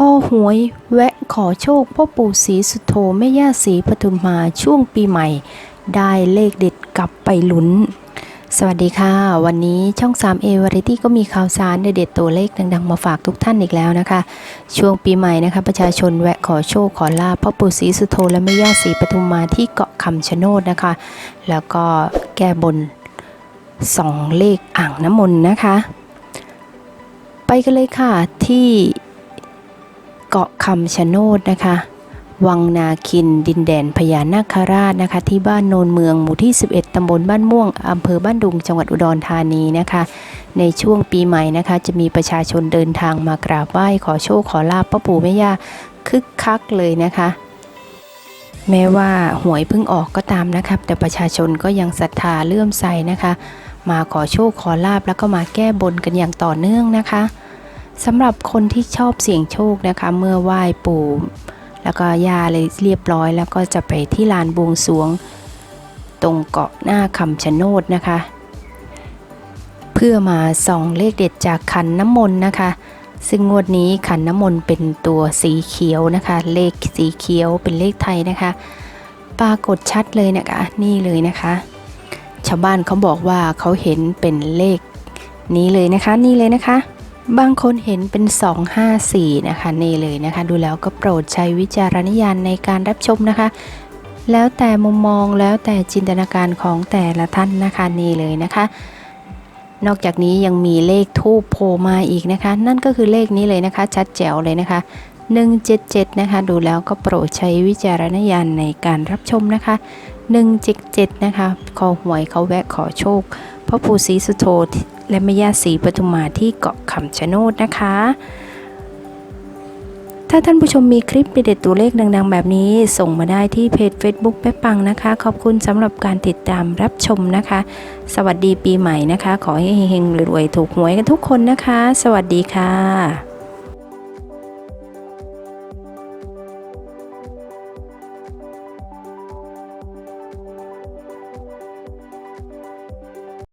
ข้อหวย แวะขอโชคพ่อปู่ศรีสุโธแม่ย่าศรีปทุมมาช่วงปีใหม่ ได้เลขเด็ดกลับไปลุ้น สวัสดีค่ะ วันนี้ช่อง 3A Variety ก็มีข่าวสารเด็ดตัวเลขดังๆ มาฝากทุกท่านอีกแล้วนะคะ ช่วงปีใหม่นะคะ ประชาชนแวะขอโชคขอลาพ่อปู่ศรีสุโธและแม่ย่าศรีปทุมมาที่เกาะคำชะโนดนะคะ แล้วก็แก้บนสองเลขอ่างน้ำมนต์นะคะ ไปกันเลยค่ะที่ เกาะคำชะโนดนะคะ วังนาคิน ดินแดนพญานาคราชนะคะ ที่บ้านโนนเมืองหมู่ที่ 11 ตำบลบ้านม่วง อำเภอบ้านดุง จังหวัดอุดรธานีนะคะ ในช่วงปีใหม่นะคะ จะมีประชาชนเดินทางมากราบไหว้ขอโชคขอลาบพ่อปู่แม่ย่าคึกคักเลยนะคะแม้ว่าหวยเพิ่งออกก็ตามนะครับ แต่ประชาชนก็ยังศรัทธาเลื่อมใสนะคะ มาขอโชคขอลาบแล้วก็มาแก้บนกันอย่างต่อเนื่องนะคะ สำหรับคนที่ชอบเสี่ยงโชคนะคะ เมื่อไหว้ปู่แล้วก็ย่าเลยเรียบร้อย แล้วก็จะไปที่ลานบวงสวง ตรงเกาะหน้าคำชะโนดนะคะ เพื่อมาส่องเลขเด็ดจากขันน้ำมนต์นะคะ ซึ่งงวดนี้ขันน้ำมนต์เป็นตัวสีเขียวนะคะ เลขสีเขียวเป็นเลขไทยนะคะ ปรากฏชัดเลยนะคะนี่เลยนะคะ ชาวบ้านเขาบอกว่าเขาเห็นเป็นเลขนี้เลยนะคะ นี่เลยนะคะ บางคนเห็นเป็น 254 นะคะนี่เลยนะคะ ดูแล้วก็โปรดใช้วิจารณญาณในการรับชมนะคะ แล้วแต่มุมมองแล้วแต่จินตนาการของแต่ละท่านนะคะนี่เลยนะคะ นอกจากนี้ยังมีเลขทูปโผล่มาอีกนะคะ นั่นก็คือเลขนี้เลยนะคะ ชัดแจ๋วเลยนะคะ 177 นะคะ ดูแล้วก็โปรดใช้วิจารณญาณในการรับชมนะคะ 177 นะคะคอหวยเขาแวะขอโชคพ่อปู่ศรีสุโธ และแม่ย่าศรีปทุมมาที่เกาะคำชะโนดนะคะ ถ้าท่านผู้ชมมีคลิปเด็ดตัวเลขดัง ๆ แบบนี้ส่งมาได้ที่เพจ Facebook แป๊ปังนะคะ ขอบคุณสำหรับการติดตามรับชมนะคะ สวัสดีปีใหม่นะคะ ขอให้เฮงๆรวยๆถูกหวยกันทุกคนนะคะ สวัสดีค่ะ